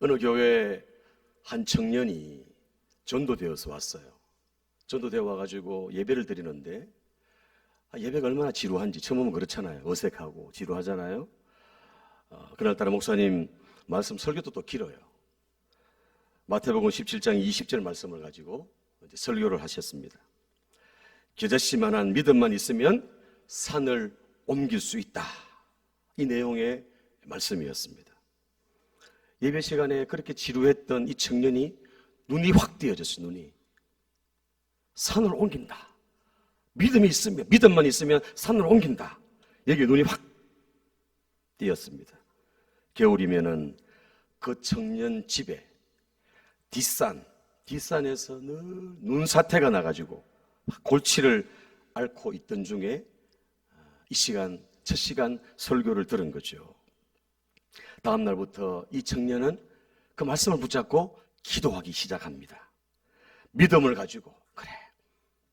어느 교회 한 청년이 전도되어서 왔어요. 전도되어 와가지고 예배를 드리는데 아, 예배가 얼마나 지루한지 처음 오면 그렇잖아요. 어색하고 지루하잖아요. 어, 그날따라 목사님 말씀 설교도 또 길어요. 마태복음 17장 20절 말씀을 가지고 설교를 하셨습니다. 겨자씨만한 믿음만 있으면 산을 옮길 수 있다. 이 내용의 말씀이었습니다. 예배 시간에 그렇게 지루했던 이 청년이 눈이 확 띄어졌어요, 눈이. 산을 옮긴다. 믿음이 있으면, 믿음만 있으면 산을 옮긴다. 여기 눈이 확 띄었습니다. 겨울이면은 그 청년 집에 뒷산, 뒷산에서 늘 눈사태가 나가지고 골치를 앓고 있던 중에 이 시간, 첫 시간 설교를 들은 거죠. 다음 날부터 이 청년은 그 말씀을 붙잡고 기도하기 시작합니다. 믿음을 가지고 그래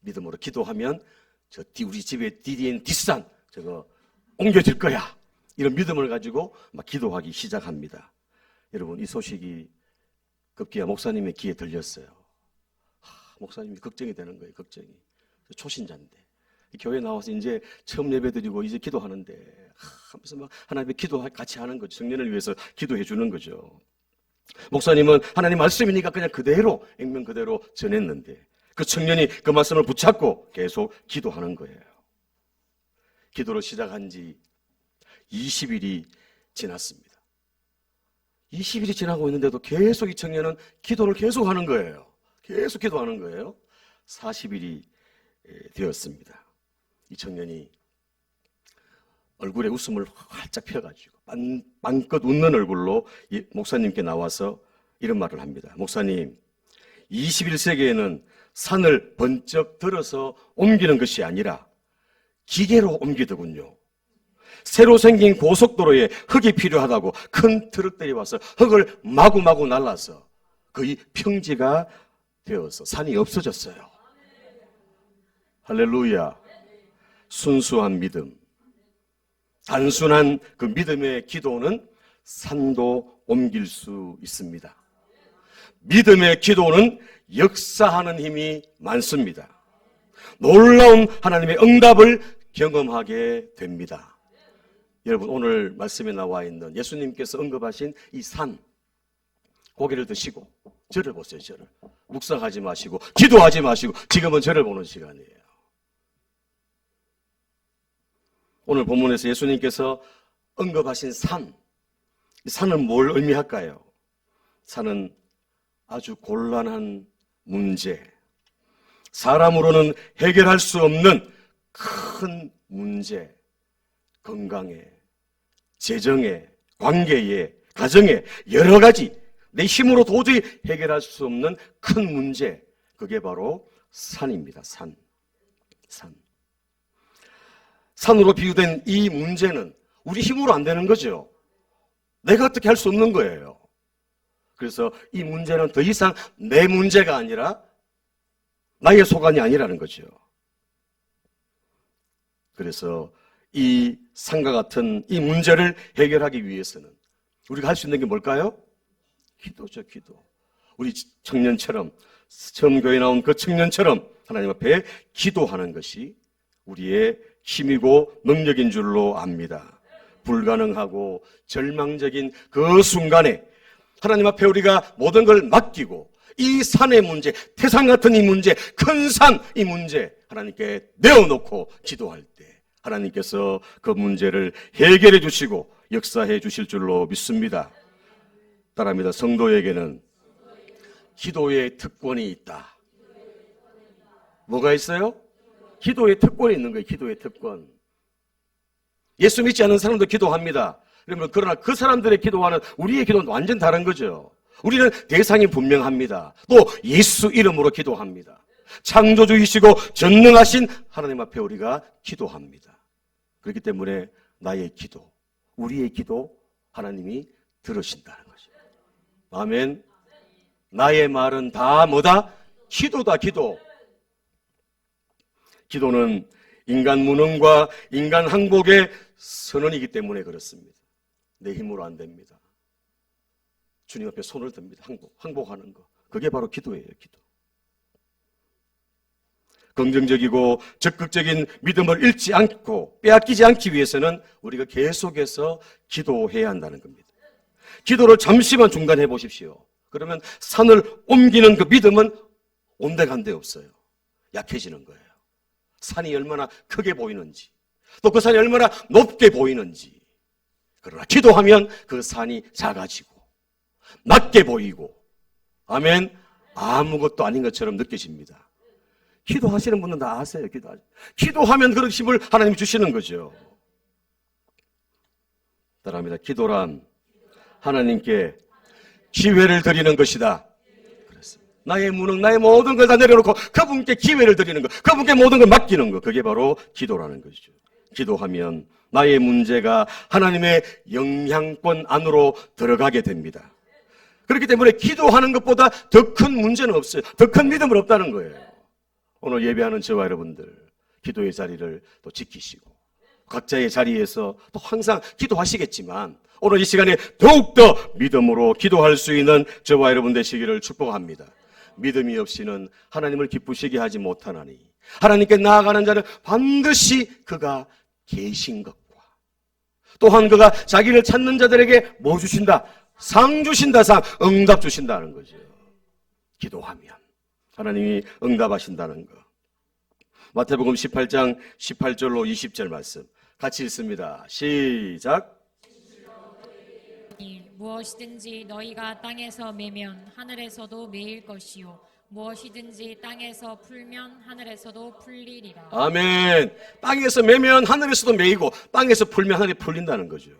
믿음으로 기도하면 저 뒤- 우리 집에 뒤인 뒷산 저거 옮겨질 거야. 이런 믿음을 가지고 막 기도하기 시작합니다. 여러분 이 소식이 급기야 목사님의 귀에 들렸어요. 하, 목사님이 걱정이 되는 거예요. 걱정이 초신자인데 이 교회 나와서 이제 처음 예배 드리고 이제 기도하는데 하, 하면서 막 하나님의 기도 같이 하는 거죠. 청년을 위해서 기도해 주는 거죠. 목사님은 하나님 말씀이니까 그냥 그대로 액면 그대로 전했는데 그 청년이 그 말씀을 붙잡고 계속 기도하는 거예요. 기도를 시작한 지 20일이 지났습니다. 20일이 지나고 있는데도 계속 이 청년은 기도를 계속 하는 거예요. 계속 기도하는 거예요. 40일이 되었습니다. 이 청년이 얼굴에 웃음을 활짝 펴가지고 만, 만껏 웃는 얼굴로 이 목사님께 나와서 이런 말을 합니다. 목사님, 21세기에는 산을 번쩍 들어서 옮기는 것이 아니라 기계로 옮기더군요. 새로 생긴 고속도로에 흙이 필요하다고 큰 트럭들이 와서 흙을 마구마구 날라서 거의 평지가 되어서 산이 없어졌어요. 할렐루야. 순수한 믿음. 단순한 그 믿음의 기도는 산도 옮길 수 있습니다. 믿음의 기도는 역사하는 힘이 많습니다. 놀라운 하나님의 응답을 경험하게 됩니다. 여러분, 오늘 말씀에 나와 있는 예수님께서 언급하신 이 산, 고개를 드시고, 저를 보세요, 저를. 묵상하지 마시고, 기도하지 마시고, 지금은 저를 보는 시간이에요. 오늘 본문에서 예수님께서 언급하신 산, 이 산은 뭘 의미할까요? 산은 아주 곤란한 문제, 사람으로는 해결할 수 없는 큰 문제, 건강에, 재정에, 관계에, 가정에, 여러 가지 내 힘으로 도저히 해결할 수 없는 큰 문제, 그게 바로 산입니다. 산. 산. 산으로 비유된 이 문제는 우리 힘으로 안 되는 거죠. 내가 어떻게 할 수 없는 거예요. 그래서 이 문제는 더 이상 내 문제가 아니라 나의 소관이 아니라는 거죠. 그래서 이 산과 같은 이 문제를 해결하기 위해서는 우리가 할 수 있는 게 뭘까요? 기도죠, 기도. 우리 청년처럼, 처음 교회 나온 그 청년처럼 하나님 앞에 기도하는 것이 우리의 힘이고 능력인 줄로 압니다. 불가능하고 절망적인 그 순간에 하나님 앞에 우리가 모든 걸 맡기고 이 산의 문제, 태산 같은 이 문제, 큰 산 이 문제 하나님께 내어놓고 기도할 때 하나님께서 그 문제를 해결해 주시고 역사해 주실 줄로 믿습니다. 따라합니다. 성도에게는 기도의 특권이 있다. 뭐가 있어요? 기도의 특권이 있는 거예요. 기도의 특권. 예수 믿지 않는 사람도 기도합니다. 그러면 그러나 그 사람들의 기도와는 우리의 기도는 완전 다른 거죠. 우리는 대상이 분명합니다. 또 예수 이름으로 기도합니다. 창조주이시고 전능하신 하나님 앞에 우리가 기도합니다. 그렇기 때문에 나의 기도, 우리의 기도 하나님이 들으신다는 거죠. 아멘. 나의 말은 다 뭐다? 기도다, 기도. 기도는 인간 무능과 인간 항복의 선언이기 때문에 그렇습니다. 내 힘으로 안 됩니다. 주님 앞에 손을 듭니다. 항복, 항복하는 거. 그게 바로 기도예요, 기도. 긍정적이고 적극적인 믿음을 잃지 않고 빼앗기지 않기 위해서는 우리가 계속해서 기도해야 한다는 겁니다. 기도를 잠시만 중단해 보십시오. 그러면 산을 옮기는 그 믿음은 온데간데 없어요. 약해지는 거예요. 산이 얼마나 크게 보이는지, 또 그 산이 얼마나 높게 보이는지. 그러나 기도하면 그 산이 작아지고, 낮게 보이고, 아멘. 아무것도 아닌 것처럼 느껴집니다. 기도하시는 분은 다 아세요. 기도 기도하면 그런 힘을 하나님이 주시는 거죠. 따라합니다. 기도란 하나님께 기회를 드리는 것이다. 나의 무능, 나의 모든 걸 다 내려놓고 그분께 기회를 드리는 것, 그분께 모든 걸 맡기는 것, 그게 바로 기도라는 것이죠. 기도하면 나의 문제가 하나님의 영향권 안으로 들어가게 됩니다. 그렇기 때문에 기도하는 것보다 더 큰 문제는 없어요. 더 큰 믿음은 없다는 거예요. 오늘 예배하는 저와 여러분들, 기도의 자리를 또 지키시고, 각자의 자리에서 또 항상 기도하시겠지만, 오늘 이 시간에 더욱더 믿음으로 기도할 수 있는 저와 여러분 되시기를 축복합니다. 믿음이 없이는 하나님을 기쁘시게 하지 못하나니, 하나님께 나아가는 자는 반드시 그가 계신 것과, 또한 그가 자기를 찾는 자들에게 뭐 주신다? 상 주신다, 상. 응답 주신다는 거죠. 기도하면. 하나님이 응답하신다는 것. 마태복음 18장 18절로 20절 말씀. 같이 읽습니다. 시작. 무엇이든지 너희가 땅에서 매면 하늘에서도 매일 것이요 무엇이든지 땅에서 풀면 하늘에서도 풀리리라. 아멘. 땅에서 매면 하늘에서도 매이고 땅에서 풀면 하늘이 풀린다는 거죠.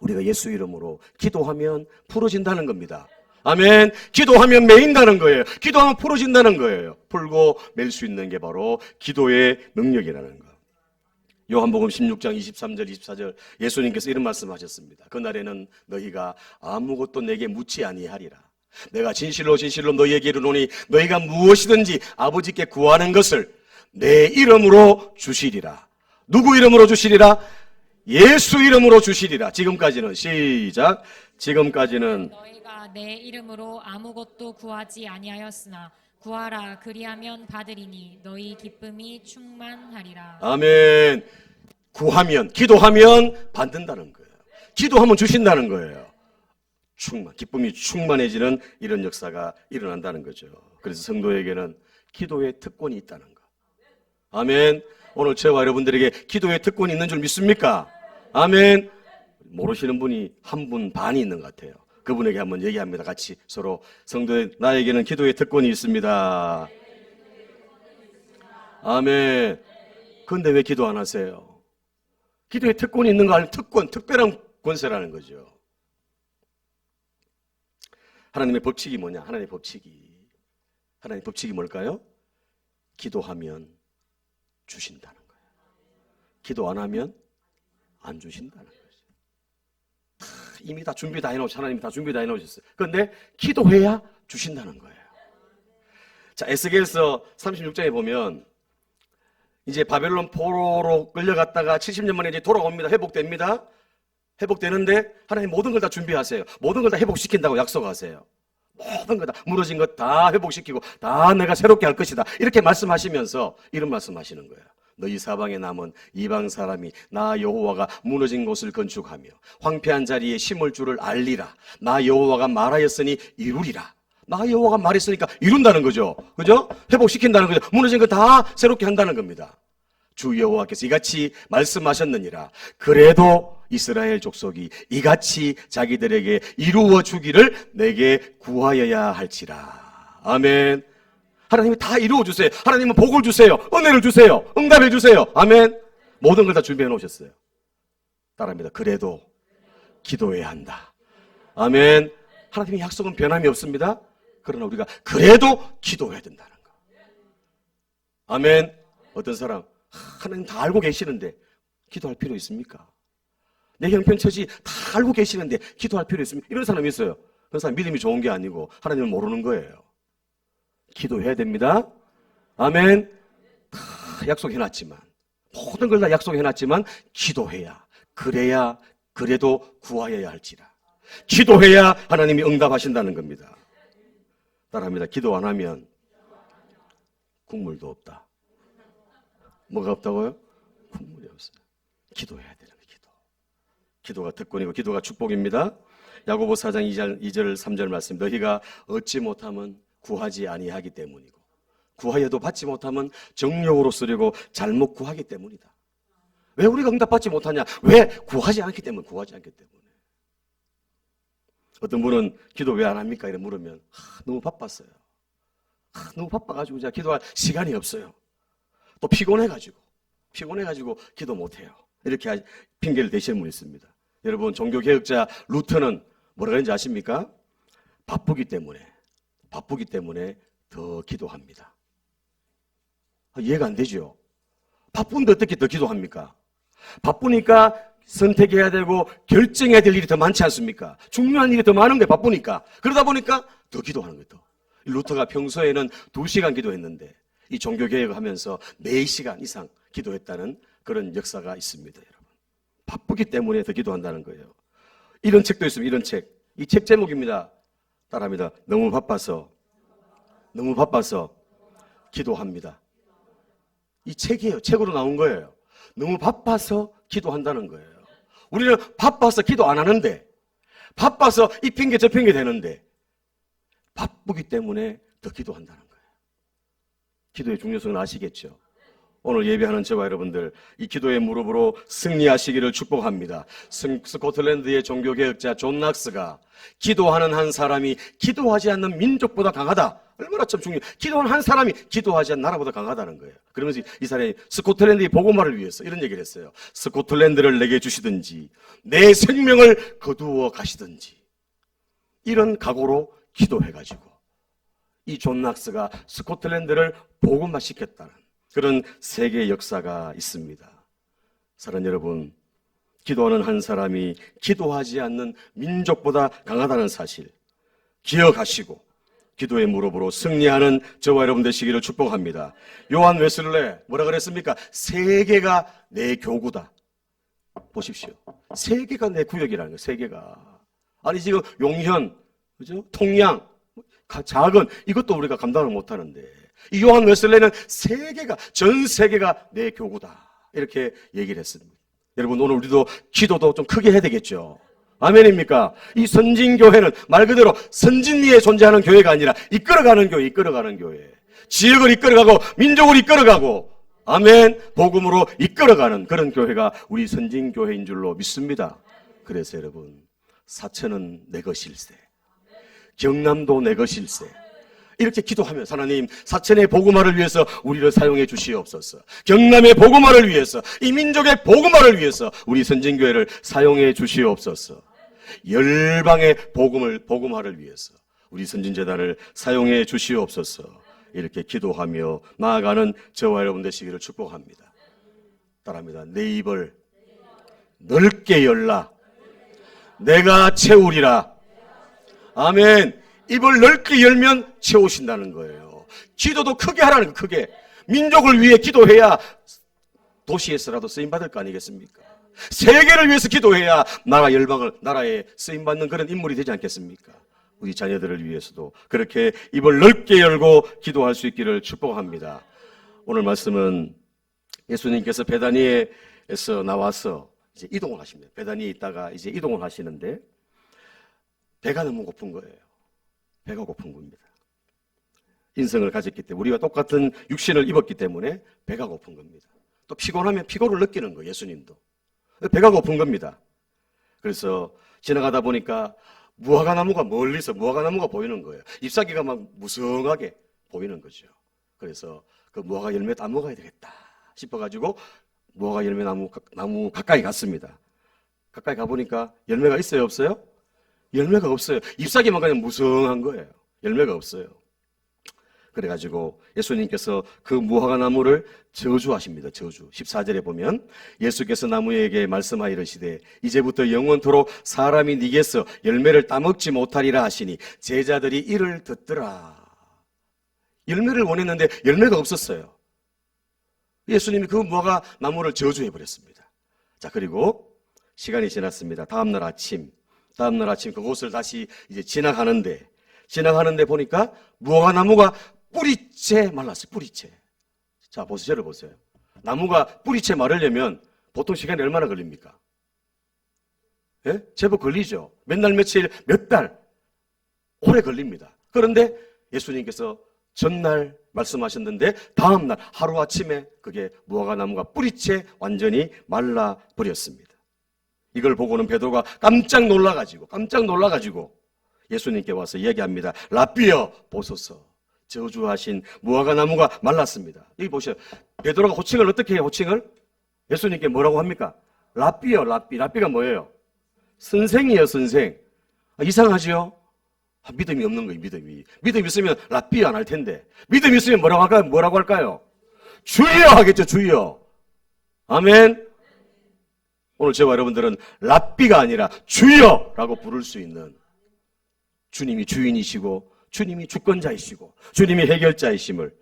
우리가 예수 이름으로 기도하면 풀어진다는 겁니다. 아멘. 기도하면 매인다는 거예요. 기도하면 풀어진다는 거예요. 풀고 맬 수 있는 게 바로 기도의 능력이라는 거. 요한복음 16장 23절 24절 예수님께서 이런 말씀하셨습니다. 그날에는 너희가 아무것도 내게 묻지 아니하리라. 내가 진실로 진실로 너희에게 이르노니 너희가 무엇이든지 아버지께 구하는 것을 내 이름으로 주시리라. 누구 이름으로 주시리라? 예수 이름으로 주시리라. 지금까지는 시작. 지금까지는 너희가 내 이름으로 아무것도 구하지 아니하였으나 구하라 그리하면 받으리니 너희 기쁨이 충만하리라. 아멘. 구하면, 기도하면 받는다는 거예요. 기도하면 주신다는 거예요. 충만, 기쁨이 충만해지는 이런 역사가 일어난다는 거죠. 그래서 성도에게는 기도의 특권이 있다는 거. 아멘. 오늘 저와 여러분들에게 기도의 특권이 있는 줄 믿습니까? 아멘. 모르시는 분이 한 분 반이 있는 것 같아요. 그분에게 한번 얘기합니다. 같이 서로 성도의 나에게는 기도의 특권이 있습니다. 아멘. 그런데 왜 기도 안 하세요? 기도에 특권이 있는 거 아니면 특권, 특별한 권세라는 거죠. 하나님의 법칙이 뭐냐? 하나님의 법칙이. 하나님의 법칙이 뭘까요? 기도하면 주신다는 거예요. 기도 안 하면 안 주신다는. 다 이미 다 준비 다 해놓으셨어요. 하나님 다 준비 다 해놓으셨어요. 그런데 기도해야 주신다는 거예요. 자, 에스겔서 36장에 보면 이제 바벨론 포로로 끌려갔다가 70년 만에 이제 돌아옵니다. 회복됩니다. 회복되는데 하나님 모든 걸 다 준비하세요. 모든 걸 다 회복시킨다고 약속하세요. 모든 거 다 무너진 것 다 회복시키고 다 내가 새롭게 할 것이다. 이렇게 말씀하시면서 이런 말씀하시는 거예요. 너희 사방에 남은 이방 사람이 나 여호와가 무너진 곳을 건축하며 황폐한 자리에 심을 줄을 알리라. 나 여호와가 말하였으니 이루리라. 나 여호와가 말했으니까 이룬다는 거죠. 그죠? 회복시킨다는 거죠. 무너진 거 다 새롭게 한다는 겁니다. 주 여호와께서 이같이 말씀하셨느니라. 그래도 이스라엘 족속이 이같이 자기들에게 이루어 주기를 내게 구하여야 할지라. 아멘. 하나님이 다 이루어 주세요. 하나님은 복을 주세요. 은혜를 주세요. 응답해 주세요. 아멘. 모든 걸 다 준비해 놓으셨어요. 따라합니다. 그래도 기도해야 한다. 아멘. 하나님의 약속은 변함이 없습니다. 그러나 우리가 그래도 기도해야 된다는 거. 아멘. 어떤 사람 하나님 다 알고 계시는데 기도할 필요 있습니까? 내 형편 처지 다 알고 계시는데 기도할 필요 있습니까? 이런 사람이 있어요. 그런 사람 믿음이 좋은 게 아니고 하나님을 모르는 거예요. 기도해야 됩니다. 아멘. 다 약속해놨지만 모든 걸 다 약속해놨지만 기도해야 그래야 그래도 구하여야 할지라. 기도해야 하나님이 응답하신다는 겁니다. 따라합니다. 기도 안 하면 국물도 없다. 뭐가 없다고요? 국물이 없어요. 기도해야 되는. 기도. 기도가 특권이고 기도가 축복입니다. 야고보 4장 2절, 2절 3절 말씀 너희가 얻지 못하면 구하지 아니하기 때문이고 구하여도 받지 못하면 정욕으로 쓰려고 잘못 구하기 때문이다. 왜 우리가 응답받지 못하냐? 왜 구하지 않기 때문에 구하지 않기 때문에. 어떤 분은 기도 왜 안 합니까? 이래 물으면 하, 너무 바빴어요. 하, 너무 바빠가지고 제가 기도할 시간이 없어요. 또 피곤해가지고 피곤해가지고 기도 못해요. 이렇게 하- 핑계를 대시는 분이 있습니다. 여러분 종교 개혁자 루터는 뭐라 그랬는지 아십니까? 바쁘기 때문에 바쁘기 때문에 더 기도합니다. 아, 이해가 안 되죠? 바쁜데 어떻게 더 기도합니까? 바쁘니까 선택해야 되고 결정해야 될 일이 더 많지 않습니까? 중요한 일이 더 많은 게 바쁘니까. 그러다 보니까 더 기도하는. 이 루터가 평소에는 2시간 기도했는데 이 종교개혁을 하면서 4시간 이상 기도했다는 그런 역사가 있습니다, 여러분. 바쁘기 때문에 더 기도한다는 거예요. 이런 책도 있습니다, 이런 책. 이 책 제목입니다. 따라합니다. 너무 바빠서, 너무 바빠서 기도합니다. 이 책이에요. 책으로 나온 거예요. 너무 바빠서 기도한다는 거예요. 우리는 바빠서 기도 안 하는데, 바빠서 이 핑계 저 핑계 되는데, 바쁘기 때문에 더 기도한다는 거예요. 기도의 중요성을 아시겠죠? 오늘 예배하는 저와 여러분들 이 기도의 무릎으로 승리하시기를 축복합니다. 스- 스코틀랜드의 종교개혁자 존 낙스가 기도하는 한 사람이 기도하지 않는 민족보다 강하다. 얼마나 참 중요해. 기도하는 한 사람이 기도하지 않는 나라보다 강하다는 거예요. 그러면서 이 사람이 스코틀랜드의 복음화를 위해서 이런 얘기를 했어요. 스코틀랜드를 내게 주시든지 내 생명을 거두어 가시든지 이런 각오로 기도해가지고 이 존 낙스가 스코틀랜드를 복음화시켰다는 그런 세계 역사가 있습니다. 사랑 여러분, 기도하는 한 사람이 기도하지 않는 민족보다 강하다는 사실 기억하시고 기도의 무릎으로 승리하는 저와 여러분 되시기를 축복합니다. 요한 웨슬레 뭐라 그랬습니까? 세계가 내 교구다. 보십시오. 세계가 내 구역이라는 거예요. 세계가. 아니 지금 용현, 그죠? 통양, 가- 작은 이것도 우리가 감당을 못하는데 이 요한 웨슬레는 세계가 전 세계가 내 교구다 이렇게 얘기를 했습니다. 여러분 오늘 우리도 기도도 좀 크게 해야 되겠죠. 아멘입니까? 이 선진교회는 말 그대로 선진리에 존재하는 교회가 아니라 이끌어가는 교회, 이끌어가는 교회. 지역을 이끌어가고 민족을 이끌어가고 아멘 복음으로 이끌어가는 그런 교회가 우리 선진교회인 줄로 믿습니다. 그래서 여러분 사천은 내 것일세. 경남도 내 것일세. 이렇게 기도하면 하나님 사천의 복음화를 위해서 우리를 사용해 주시옵소서. 경남의 복음화를 위해서 이 민족의 복음화를 위해서 우리 선진교회를 사용해 주시옵소서. 열방의 복음을 복음화를 위해서 우리 선진재단을 사용해 주시옵소서. 이렇게 기도하며 나아가는 저와 여러분 되시기를 축복합니다. 따라합니다. 내 입을 넓게 열라. 내가 채우리라. 아멘. 입을 넓게 열면 채우신다는 거예요. 기도도 크게 하라는 거, 크게. 민족을 위해 기도해야 도시에서라도 쓰임 받을 거 아니겠습니까? 세계를 위해서 기도해야 나라 열방을 나라에 쓰임 받는 그런 인물이 되지 않겠습니까? 우리 자녀들을 위해서도 그렇게 입을 넓게 열고 기도할 수 있기를 축복합니다. 오늘 말씀은 예수님께서 베다니에서 나와서 이제 이동을 하십니다. 베다니에 있다가 이제 이동을 하시는데 배가 너무 고픈 거예요. 배가 고픈 겁니다. 인성을 가졌기 때문에 우리가 똑같은 육신을 입었기 때문에 배가 고픈 겁니다. 또 피곤하면 피곤을 느끼는 거예요. 예수님도 배가 고픈 겁니다. 그래서 지나가다 보니까 무화과 나무가 멀리서 무화과 나무가 보이는 거예요. 잎사귀가 막 무성하게 보이는 거죠. 그래서 그 무화과 열매 따 먹어야 되겠다 싶어가지고 무화과 열매 나무 나무 가까이 갔습니다. 가까이 가 보니까 열매가 있어요, 없어요? 열매가 없어요. 잎사귀만 그냥 무성한 거예요. 열매가 없어요. 그래가지고 예수님께서 그 무화과 나무를 저주하십니다. 저주. 14절에 보면 예수께서 나무에게 말씀하여 이르시되 이제부터 영원토록 사람이 니게서 열매를 따먹지 못하리라 하시니 제자들이 이를 듣더라. 열매를 원했는데 열매가 없었어요. 예수님이 그 무화과 나무를 저주해 버렸습니다. 자, 그리고 시간이 지났습니다. 다음날 아침 다음날 아침 그곳을 다시 이제 지나가는데 지나가는데 보니까 무화과 나무가 뿌리채 말랐어요. 뿌리채. 자 보세요. 저를 보세요. 나무가 뿌리채 마르려면 보통 시간이 얼마나 걸립니까? 예? 제법 걸리죠. 몇 날 며칠 몇 달 오래 걸립니다. 그런데 예수님께서 전날 말씀하셨는데 다음날 하루 아침에 그게 무화과 나무가 뿌리채 완전히 말라 버렸습니다. 이걸 보고는 베드로가 깜짝 놀라가지고 깜짝 놀라가지고 예수님께 와서 얘기합니다. 라비어 보소서 저주하신 무화과 나무가 말랐습니다. 여기 보세요. 베드로가 호칭을 어떻게 해요? 호칭을 예수님께 뭐라고 합니까? 라비어 라비 라비가 뭐예요? 선생이에요 선생. 아, 이상하지요? 아, 믿음이 없는 거예요, 믿음이. 믿음 있으면 라삐 안할 텐데. 믿음 있으면 뭐라고 할까요? 뭐라고 할까요? 주여 하겠죠, 주여. 아멘. 오늘 저와 여러분들은 라삐가 아니라 주여라고 부를 수 있는 주님이 주인이시고 주님이 주권자이시고 주님이 해결자이심을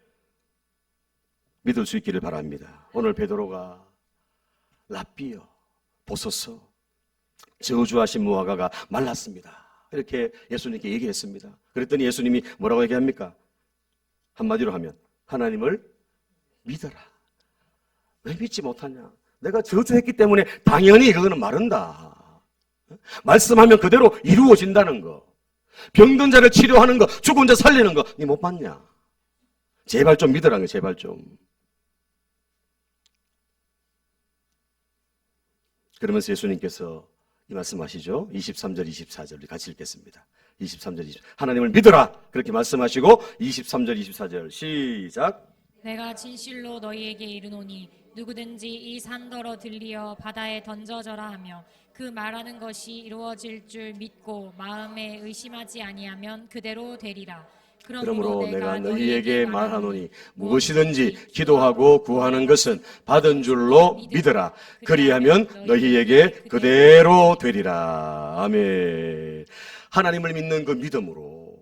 믿을 수 있기를 바랍니다. 오늘 베드로가 라삐여 보소서 저주하신 무화과가 말랐습니다. 이렇게 예수님께 얘기했습니다. 그랬더니 예수님이 뭐라고 얘기합니까? 한마디로 하면 하나님을 믿어라. 왜 믿지 못하냐? 내가 저주했기 때문에 당연히 그거는 마른다. 말씀하면 그대로 이루어진다는 거. 병든 자를 치료하는 거, 죽은 자 살리는 거, 니 못 봤냐? 제발 좀 믿으라는 거, 제발 좀. 그러면서 예수님께서 이 말씀하시죠. 23절, 24절 우리 같이 읽겠습니다. 23절, 20. 하나님을 믿어라. 그렇게 말씀하시고 23절, 24절 시작. 내가 진실로 너희에게 이르노니 누구든지 이 산더러 들리어 바다에 던져져라 하며 그 말하는 것이 이루어질 줄 믿고 마음에 의심하지 아니하면 그대로 되리라. 그러므로 내가 너희에게 말하노니 무엇이든지 기도하고 구하는 것은 받은 줄로 믿으라. 그리하면 너희에게 그대로 되리라. 아멘. 하나님을 믿는 그 믿음으로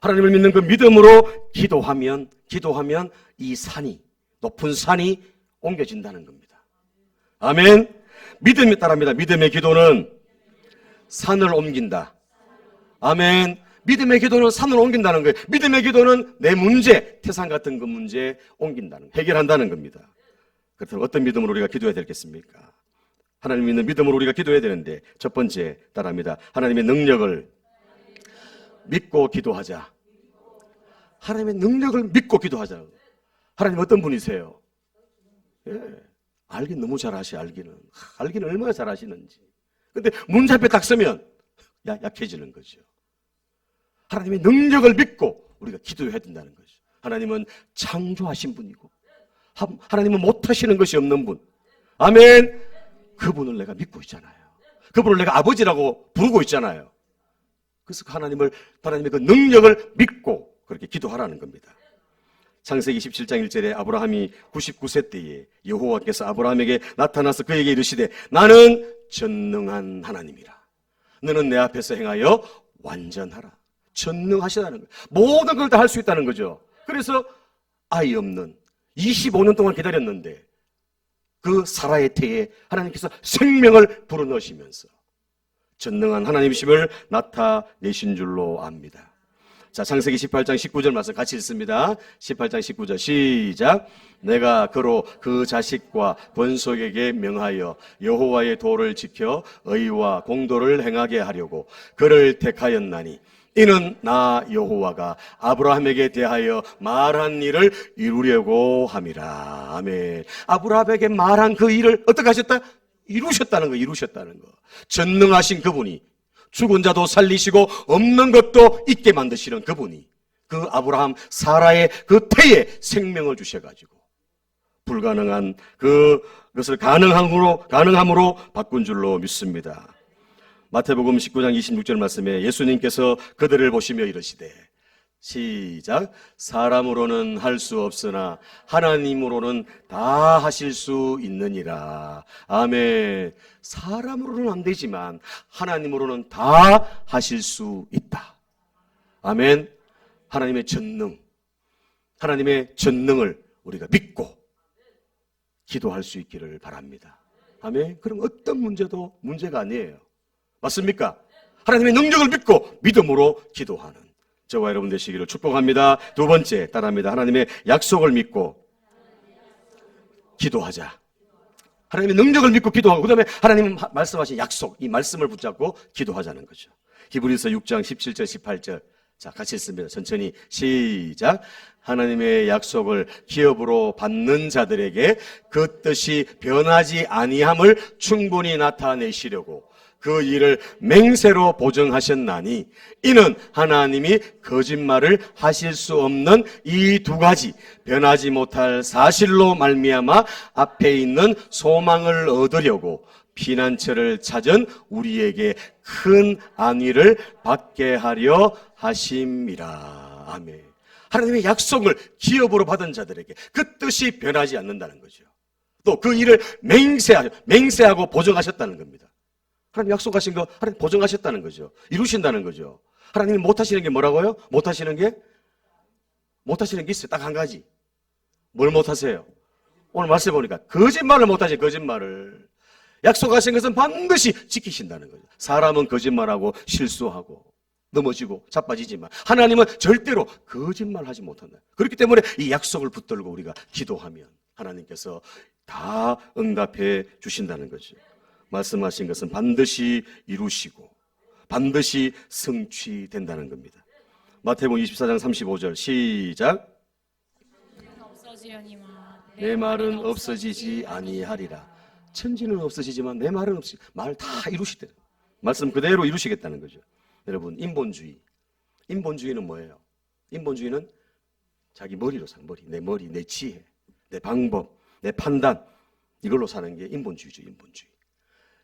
하나님을 믿는 그 믿음으로 기도하면 기도하면 이 산이 높은 산이 옮겨진다는 겁니다. 아멘. 믿음에 따릅니다. 믿음의 기도는 산을 옮긴다. 아멘. 믿음의 기도는 산을 옮긴다는 거예요. 믿음의 기도는 내 문제, 태산 같은 그 문제 옮긴다는, 해결한다는 겁니다. 그렇다면 어떤 믿음으로 우리가 기도해야 되겠습니까? 하나님 믿는 믿음으로 우리가 기도해야 되는데, 첫 번째 따라합니다. 하나님의 능력을 믿고 기도하자. 하나님의 능력을 믿고 기도하자. 하나님 어떤 분이세요? 예. 알긴 너무 잘 아시, 알기는. 알기는 얼마나 잘 아시는지. 근데 문제 앞에 딱 서면 야, 약해지는 거죠. 하나님의 능력을 믿고 우리가 기도해야 된다는 거죠. 하나님은 창조하신 분이고, 하- 하나님은 못하시는 것이 없는 분. 아멘. 그분을 내가 믿고 있잖아요. 그분을 내가 아버지라고 부르고 있잖아요. 그래서 그 하나님을, 하나님의 그 능력을 믿고 그렇게 기도하라는 겁니다. 창세기 17장 1절에 아브라함이 99세 때에 여호와께서 아브라함에게 나타나서 그에게 이르시되 나는 전능한 하나님이라. 너는 내 앞에서 행하여 완전하라. 전능하시다는 거예요. 모든 걸 다 할 수 있다는 거죠. 그래서 아이 없는 25년 동안 기다렸는데 그 사라의 태에 하나님께서 생명을 불어넣으시면서 전능한 하나님이심을 나타내신 줄로 압니다. 자, 창세기 18장 19절 말씀 같이 읽습니다. 18장 19절 시작. 내가 그로 그 자식과 권속에게 명하여 여호와의 도를 지켜 의와 공도를 행하게 하려고 그를 택하였나니 이는 나 여호와가 아브라함에게 대하여 말한 일을 이루려고 함이라. 아멘. 아브라함에게 말한 그 일을 어떻게 하셨다? 이루셨다는 거, 이루셨다는 거. 전능하신 그분이 죽은 자도 살리시고 없는 것도 있게 만드시는 그분이 그 아브라함 사라의 그 태에 생명을 주셔가지고 불가능한 그 것을 가능함으로 가능함으로 바꾼 줄로 믿습니다. 마태복음 19장 26절 말씀에 예수님께서 그들을 보시며 이르시되 시작. 사람으로는 할 수 없으나 하나님으로는 다 하실 수 있느니라. 아멘. 사람으로는 안 되지만 하나님으로는 다 하실 수 있다. 아멘. 하나님의 전능 하나님의 전능을 우리가 믿고 기도할 수 있기를 바랍니다. 아멘. 그럼 어떤 문제도 문제가 아니에요. 맞습니까? 하나님의 능력을 믿고 믿음으로 기도하는 저와 여러분 되시기를 축복합니다. 두 번째 따라합니다. 하나님의 약속을 믿고 기도하자. 하나님의 능력을 믿고 기도하고 그다음에 하나님 말씀하신 약속 이 말씀을 붙잡고 기도하자는 거죠. 히브리서 6장 17절 18절 자 같이 읽습니다. 천천히 시작. 하나님의 약속을 기업으로 받는 자들에게 그 뜻이 변하지 아니함을 충분히 나타내시려고 그 일을 맹세로 보증하셨나니 이는 하나님이 거짓말을 하실 수 없는 이 두 가지 변하지 못할 사실로 말미암아 앞에 있는 소망을 얻으려고 피난처를 찾은 우리에게 큰 안위를 받게 하려 하심이라. 아멘. 하나님의 약속을 기업으로 받은 자들에게 그 뜻이 변하지 않는다는 거죠. 또 그 일을 맹세하고, 맹세하고 보증하셨다는 겁니다. 하나님 약속하신 거 하나님 보증하셨다는 거죠. 이루신다는 거죠. 하나님이 못하시는 게 뭐라고요? 못하시는 게? 못하시는 게 있어요. 딱 한 가지. 뭘 못하세요? 오늘 말씀 보니까 거짓말을 못하지 거짓말을. 약속하신 것은 반드시 지키신다는 거죠. 사람은 거짓말하고 실수하고 넘어지고 자빠지지만 하나님은 절대로 거짓말하지 못한다. 그렇기 때문에 이 약속을 붙들고 우리가 기도하면 하나님께서 다 응답해 주신다는 거죠. 말씀하신 것은 반드시 이루시고 반드시 성취된다는 겁니다. 마태복음 24장 35절 시작. 내 말은 없어지지 아니하리라. 천지는 없어지지만 내 말은 없이 말 다 이루시대. 말씀 그대로 이루시겠다는 거죠. 여러분 인본주의. 인본주의는 뭐예요? 인본주의는 자기 머리로 사는 머리, 내 머리, 내 지혜, 내 방법, 내 판단 이걸로 사는 게 인본주의죠. 인본주의.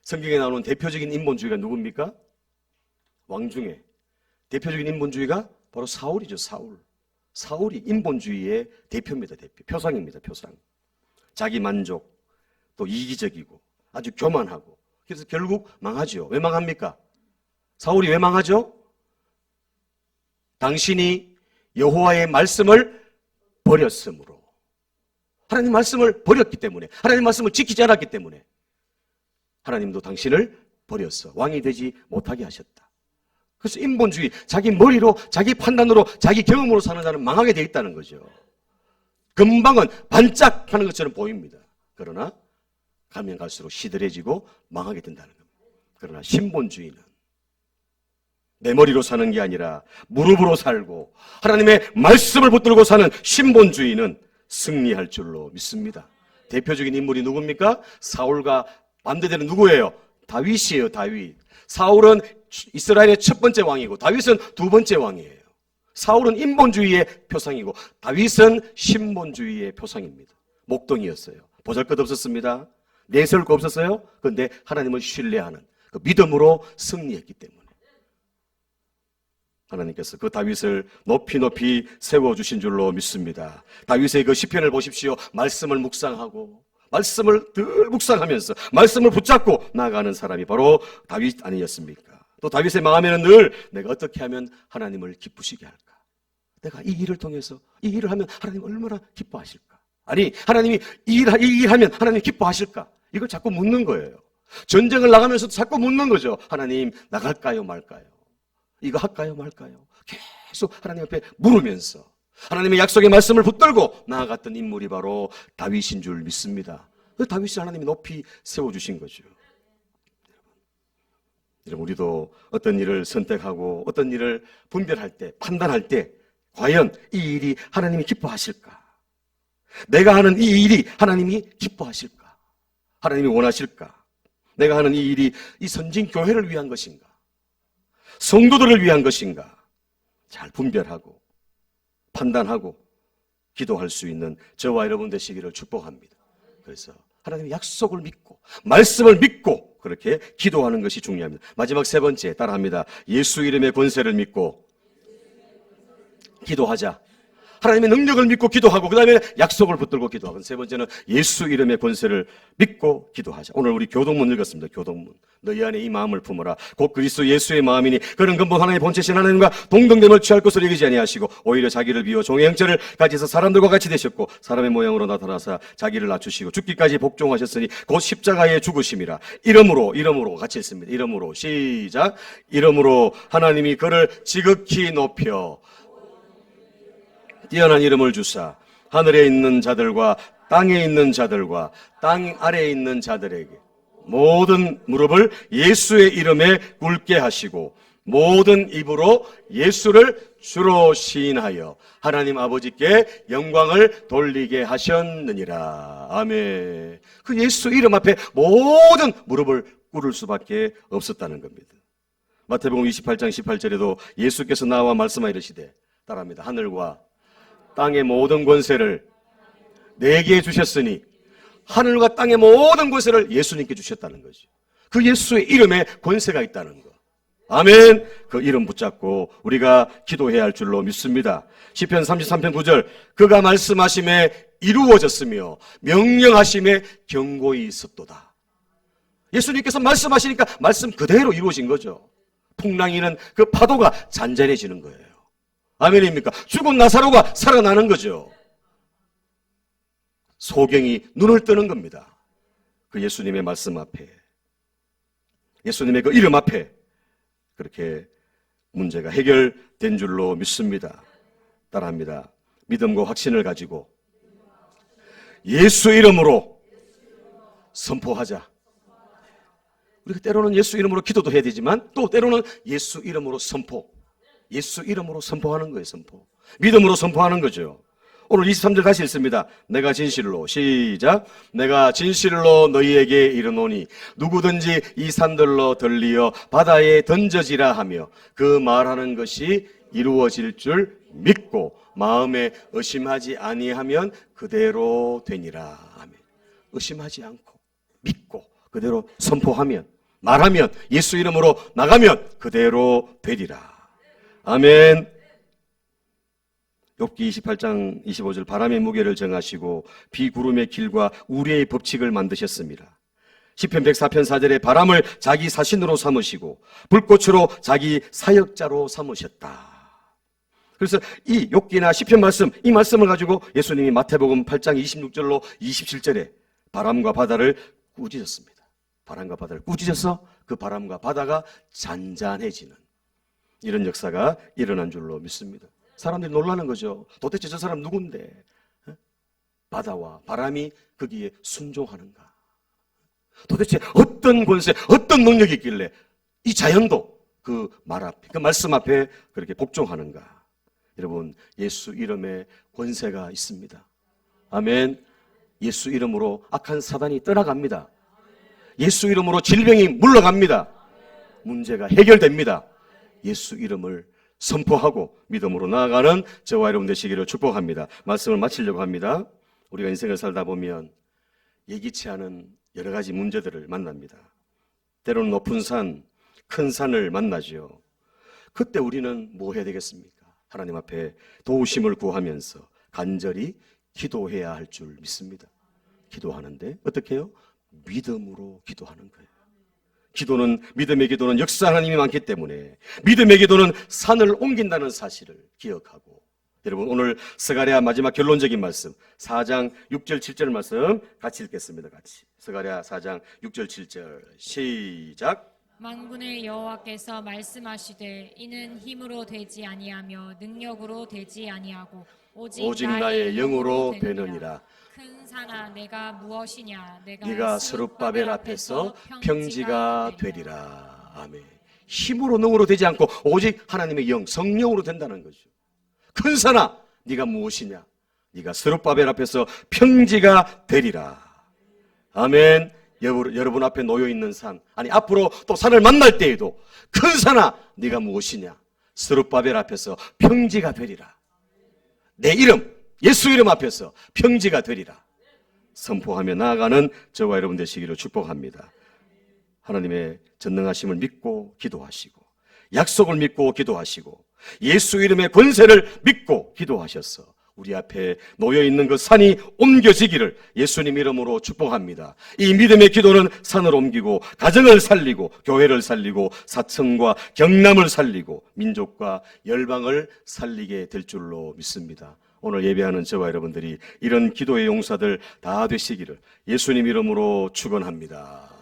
성경에 나오는 대표적인 인본주의가 누굽니까? 왕 중에 대표적인 인본주의가 바로 사울이죠. 사울. 사울이 인본주의의 대표입니다. 대표. 표상입니다. 표상. 자기 만족, 또 이기적이고 아주 교만하고 그래서 결국 망하죠. 왜 망합니까? 사울이 왜 망하죠? 당신이 여호와의 말씀을 버렸으므로 하나님 말씀을 버렸기 때문에 하나님 말씀을 지키지 않았기 때문에 하나님도 당신을 버렸어 왕이 되지 못하게 하셨다. 그래서 인본주의 자기 머리로 자기 판단으로 자기 경험으로 사는 자는 망하게 돼 있다는 거죠. 금방은 반짝하는 것처럼 보입니다. 그러나 가면 갈수록 시들해지고 망하게 된다는 겁니다. 그러나 신본주의는 내 머리로 사는 게 아니라 무릎으로 살고 하나님의 말씀을 붙들고 사는 신본주의는 승리할 줄로 믿습니다. 대표적인 인물이 누굽니까? 사울과 반대되는 누구예요? 다윗이에요, 다윗. 사울은 이스라엘의 첫 번째 왕이고 다윗은 두 번째 왕이에요. 사울은 인본주의의 표상이고 다윗은 신본주의의 표상입니다. 목동이었어요. 보잘것 없었습니다. 내세울 거 없었어요. 그런데 하나님을 신뢰하는 그 믿음으로 승리했기 때문에 하나님께서 그 다윗을 높이 높이 세워 주신 줄로 믿습니다. 다윗의 그 시편을 보십시오. 말씀을 묵상하고 말씀을 늘 묵상하면서 말씀을 붙잡고 나가는 사람이 바로 다윗 아니었습니까? 또 다윗의 마음에는 늘 내가 어떻게 하면 하나님을 기쁘시게 할까? 내가 이 일을 통해서 이 일을 하면 하나님 얼마나 기뻐하실까? 아니 하나님이 이 일, 이 일하면 하나님 기뻐하실까? 이걸 자꾸 묻는 거예요. 전쟁을 나가면서도 자꾸 묻는 거죠. 하나님 나갈까요 말까요? 이거 할까요 말까요? 계속 하나님 앞에 물으면서 하나님의 약속의 말씀을 붙들고 나아갔던 인물이 바로 다윗인 줄 믿습니다. 그 다윗을 하나님이 높이 세워주신 거죠. 여러분, 우리도 어떤 일을 선택하고 어떤 일을 분별할 때, 판단할 때, 과연 이 일이 하나님이 기뻐하실까? 내가 하는 이 일이 하나님이 기뻐하실까? 하나님이 원하실까? 내가 하는 이 일이 이 선진 교회를 위한 것인가? 성도들을 위한 것인가? 잘 분별하고 판단하고 기도할 수 있는 저와 여러분 되시기를 축복합니다. 그래서 하나님의 약속을 믿고 말씀을 믿고 그렇게 기도하는 것이 중요합니다. 마지막 세 번째 따라합니다. 예수 이름의 권세를 믿고 기도하자. 하나님의 능력을 믿고 기도하고 그 다음에 약속을 붙들고 기도하고 세 번째는 예수 이름의 권세를 믿고 기도하자. 오늘 우리 교동문 읽었습니다. 교동문. 너희 안에 이 마음을 품어라. 곧 그리스도 예수의 마음이니 그는 근본 하나님의 본체신 하나님과 동등됨을 취할 것을 여기지 아니하시고 오히려 자기를 비워 종의 형체를 가지서 사람들과 같이 되셨고 사람의 모양으로 나타나사 자기를 낮추시고 죽기까지 복종하셨으니 곧 십자가에 죽으심이라. 이름으로 이름으로 같이 읽습니다. 이름으로 시작. 이름으로 하나님이 그를 지극히 높여 뛰어난 이름을 주사 하늘에 있는 자들과 땅에 있는 자들과 땅 아래에 있는 자들에게 모든 무릎을 예수의 이름에 꿇게 하시고 모든 입으로 예수를 주로 시인하여 하나님 아버지께 영광을 돌리게 하셨느니라. 아멘. 그 예수 이름 앞에 모든 무릎을 꿇을 수밖에 없었다는 겁니다. 마태복음 28장 18절에도 예수께서 나와 말씀하 이르시되 따라합니다. 하늘과 땅의 모든 권세를 내게 주셨으니 하늘과 땅의 모든 권세를 예수님께 주셨다는 거죠. 그 예수의 이름에 권세가 있다는 거. 아멘. 그 이름 붙잡고 우리가 기도해야 할 줄로 믿습니다. 시편 33편 9절 그가 말씀하심에 이루어졌으며 명령하심에 경고히 있었도다. 예수님께서 말씀하시니까 말씀 그대로 이루어진 거죠. 풍랑이는 그 파도가 잔잔해지는 거예요. 아멘입니까? 죽은 나사로가 살아나는 거죠. 소경이 눈을 뜨는 겁니다. 그 예수님의 말씀 앞에. 예수님의 그 이름 앞에 그렇게 문제가 해결된 줄로 믿습니다. 따라합니다. 믿음과 확신을 가지고 예수 이름으로 선포하자. 우리가 때로는 예수 이름으로 기도도 해야 되지만 또 때로는 예수 이름으로 선포. 예수 이름으로 선포하는 거예요, 선포. 믿음으로 선포하는 거죠. 오늘 23절 다시 읽습니다. 내가 진실로 시작. 내가 진실로 너희에게 이르노니 누구든지 이 산들로 들리어 바다에 던져지라 하며 그 말하는 것이 이루어질 줄 믿고 마음에 의심하지 아니하면 그대로 되니라. 아멘. 의심하지 않고 믿고 그대로 선포하면 말하면 예수 이름으로 나가면 그대로 되리라. 아멘. 욥기 28장 25절 바람의 무게를 정하시고 비구름의 길과 우리의 법칙을 만드셨습니다. 시편 104편 4절에 바람을 자기 사신으로 삼으시고 불꽃으로 자기 사역자로 삼으셨다. 그래서 이 욥기나 시편 말씀 이 말씀을 가지고 예수님이 마태복음 8장 26절로 27절에 바람과 바다를 꾸짖었습니다. 바람과 바다를 꾸짖어서 그 바람과 바다가 잔잔해지는 이런 역사가 일어난 줄로 믿습니다. 사람들이 놀라는 거죠. 도대체 저 사람 누군데? 어? 바다와 바람이 거기에 순종하는가? 도대체 어떤 권세, 어떤 능력이 있길래 이 자연도 그 말 앞에, 그 말씀 앞에 그렇게 복종하는가? 여러분, 예수 이름에 권세가 있습니다. 아멘. 예수 이름으로 악한 사단이 떠나갑니다. 예수 이름으로 질병이 물러갑니다. 문제가 해결됩니다. 예수 이름을 선포하고 믿음으로 나아가는 저와 여러분 되시기를 축복합니다. 말씀을 마치려고 합니다. 우리가 인생을 살다 보면 예기치 않은 여러 가지 문제들을 만납니다. 때로는 높은 산, 큰 산을 만나지요. 그때 우리는 뭐 해야 되겠습니까? 하나님 앞에 도우심을 구하면서 간절히 기도해야 할 줄 믿습니다. 기도하는데 어떻게 해요? 믿음으로 기도하는 거예요. 기도는 믿음의 기도는 역사 하나님이 많기 때문에 믿음의 기도는 산을 옮긴다는 사실을 기억하고 여러분 오늘 스가랴 마지막 결론적인 말씀 4장 6절 7절 말씀 같이 읽겠습니다. 같이. 스가랴 4장 6절 7절. 시작. 만군의 여호와께서 말씀하시되 이는 힘으로 되지 아니하며 능력으로 되지 아니하고 오직, 오직 나의 영으로 되느니라 큰 산아 내가 무엇이냐? 내가 네가 스룹바벨 앞에서 평지가 되리라. 아멘. 힘으로 능으로 되지 않고 오직 하나님의 영 성령으로 된다는 거죠. 큰 산아 네가 무엇이냐? 네가 스룹바벨 앞에서 평지가 되리라. 아멘. 여러분, 앞에 놓여 있는 산 아니 앞으로 또 산을 만날 때에도 큰 산아 네가 무엇이냐? 스룹바벨 앞에서 평지가 되리라. 내 이름 예수 이름 앞에서 평지가 되리라 선포하며 나아가는 저와 여러분 되시기를 축복합니다. 하나님의 전능하심을 믿고 기도하시고 약속을 믿고 기도하시고 예수 이름의 권세를 믿고 기도하셔서 우리 앞에 놓여 있는 그 산이 옮겨지기를 예수님 이름으로 축복합니다. 이 믿음의 기도는 산을 옮기고 가정을 살리고 교회를 살리고 사천과 경남을 살리고 민족과 열방을 살리게 될 줄로 믿습니다. 오늘 예배하는 저와 여러분들이 이런 기도의 용사들 다 되시기를 예수님 이름으로 축원합니다.